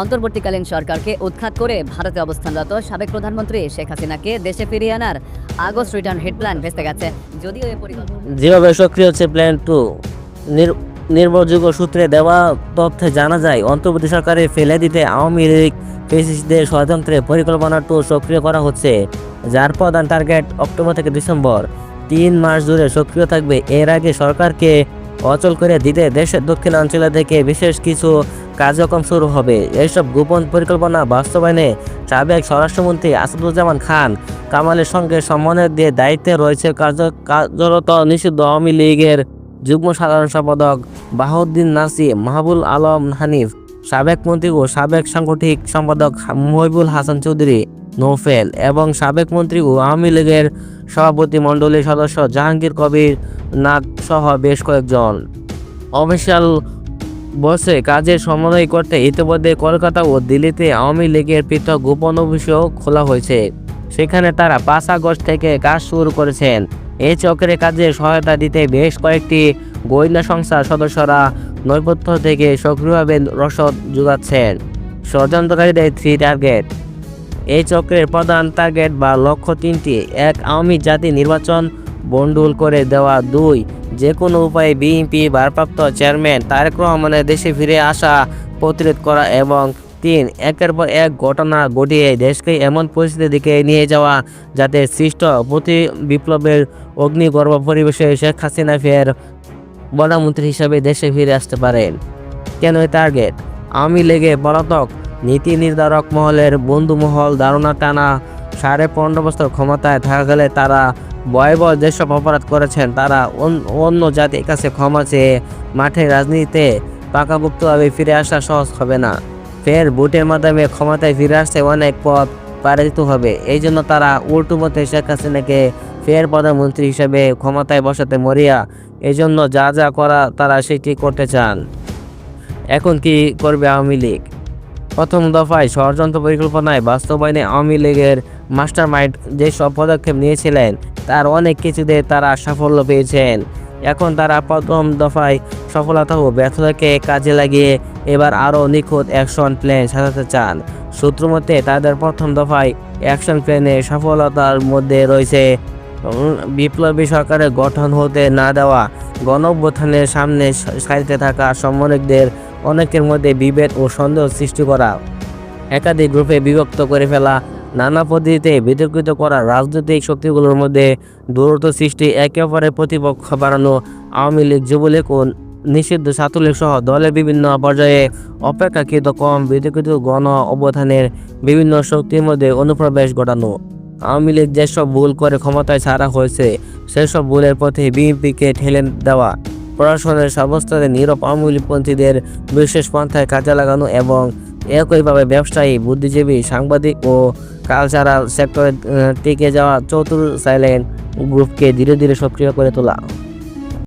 অন্তর্বর্তীকালীন সরকারকে উৎখাত করে ভারতে অবস্থানরত সাবেক প্রধানমন্ত্রী শেখ হাসিনাকে দেশে ফিরিয়ে আনার আগস্ট রিটার্ন হিট প্ল্যান ভেস্তে গেছে। যদিও যেভাবে সক্রিয় হচ্ছে প্ল্যান টু নির্ভরযোগ্য সূত্রে দেওয়া তথ্যে জানা যায়, অন্তর্বর্তী সরকারে ফেলে দিতে আওয়ামী লীগ ফেসিসদের ষড়যন্ত্রে পরিকল্পনা টু সক্রিয় করা হচ্ছে, যার প্রধান টার্গেট অক্টোবর থেকে ডিসেম্বর। তিন মাস জুড়ে সক্রিয় থাকবে। এর আগে সরকারকে অচল করে দিতে দেশের দক্ষিণাঞ্চলে থেকে বিশেষ কিছু কার্যক্রম শুরু হবে। এইসব গোপন পরিকল্পনা বাস্তবায়নে সাবেক স্বরাষ্ট্রমন্ত্রী আসাদুজ্জামান খান কামালের সঙ্গে সমন্বয় দিয়ে দায়িত্বে রয়েছে কার্য, কার্যরত নিষিদ্ধ আওয়ামী লীগের যুগ্ম সাধারণ সম্পাদক বাহাউদ্দিন নাসি, মাহবুল আলম হানিফ, সাবেক মন্ত্রী ও সাবেক সাংগঠনিক সম্পাদক মহিবুল হাসান চৌধুরী নৌফেল এবং সাবেক মন্ত্রী ও আওয়ামী লীগের সভাপতি মণ্ডলীর সদস্য জাহাঙ্গীর কবির নাগ সহ বেশ কয়েকজন। অফিসিয়াল বসে কাজের সমন্বয় করতে ইতিমধ্যে কলকাতা ও দিল্লিতে আওয়ামী লীগের পৃথক গোপন অফিসও খোলা হয়েছে। সেখানে তারা পাঁচ আগস্ট থেকে কাজ শুরু করেছেন। এই চক্রে কাজে সহায়তা দিতে বেশ কয়েকটি গোয়েন্দা সংস্থার সদস্যরা নৈপথ্য থেকে সক্রিয়ভাবে রসদ যোগাচ্ছেন। ষড়যন্ত্রকারীদের থ্রি টার্গেট এই চক্রের প্রধান টার্গেট বা লক্ষ্য তিনটি। এক, আওয়ামী জাতি নির্বাচন বন্ডুল করে দেওয়া দুই। যে কোনো উপায়ে বিএনপি ভারপ্রাপ্ত চেয়ারম্যান তারেক রহমানের দেশে ফিরে আসা, প্রতিরোধ করা এবং তিন, একের পর এক ঘটনা ঘটিয়ে দেশকে এমন পরিস্থিতির দিকে নিয়ে যাওয়া যাতে সৃষ্ট প্রতি বিপ্লবের অগ্নিগর্ভ পরিবেশে শেখ হাসিনা ফের প্রধানমন্ত্রী হিসাবে দেশে ফিরে আসতে পারেন। কেন টার্গেট? আওয়ামী লীগে পলাতক নীতি নির্ধারক মহলের বন্ধু মহল ধারণা টানা সাড়ে পনেরো বছর ক্ষমতায় থাকাকালে তারা ভয়াবহ যেসব অপরাধ করেছেন, তারা অন- অন্য জাতির কাছে ক্ষমা চেয়ে মাঠে রাজনীতিতে পাকাপোক্তভাবে ফিরে আসা সহজ হবে না। ফের ভোটের মাধ্যমে ক্ষমতায় ফিরে আসতে অনেক পথ পাড়ি দিতে হবে। এই জন্য তারা উল্টো মতে শেখ হাসিনাকে ফের প্রধানমন্ত্রী হিসেবে ক্ষমতায় বসাতে মরিয়া এই জন্য যা যা করা তারা সেটি করতে চান। এখন কি করবে আওয়ামী লীগ? প্রথম দফায় ষড়যন্ত্র পরিকল্পনায় বাস্তবায়নে আওয়ামী লীগের মাস্টার মাইন্ড যেসব পদক্ষেপ নিয়েছিলেন তার অনেক কিছুতে তারা সাফল্য পেয়েছেন। এখন তারা প্রথম দফায় সফলতা ও ব্যর্থতাকে কাজে লাগিয়ে এবার আরও নিখুঁত অ্যাকশন প্ল্যান সাজাতে চান। সূত্র মতে, তাদের প্রথম দফায় অ্যাকশন প্ল্যানে সফলতার মধ্যে রয়েছে বিপ্লবী সরকারের গঠন হতে না দেওয়া গণ অভ্যুত্থানের সামনে সারিতে থাকা সমন্বয়কদের অনেকের মধ্যে বিভেদ ও সন্দেহ সৃষ্টি করা, একাধিক গ্রুপে বিভক্ত করে ফেলা নানা পদ্ধতিতে বিতর্কিত করা রাজনৈতিক শক্তিগুলোর মধ্যে দূরত্ব সৃষ্টি, একে অপরের প্রতিপক্ষ বাড়ানো, আওয়ামী লীগ, যুবলীগ ও নিষিদ্ধ ছাত্রলীগ সহ দলের বিভিন্ন পর্যায়ে অপেক্ষাকৃত কম বিতর্কিত গণ অবধানের বিভিন্ন শক্তির মধ্যে অনুপ্রবেশ ঘটানো। আওয়ামী লীগ যেসব ভুল করে ক্ষমতায় ছাড়া হয়েছে, সেসব ভুলের পথে বিএনপিকে ঠেলে দেওয়া, প্রশাসনের সমস্তদের নীরব আওয়ামী লীগপন্থীদের বিশেষ পন্থায় কাজে লাগানো এবং একইভাবে ব্যবসায়ী, বুদ্ধিজীবী, সাংবাদিক ও কালচারাল সেক্টরে টিকে যাওয়া চতুর সাইলেন্ট গ্রুপকে ধীরে ধীরে সক্রিয় করে তোলা।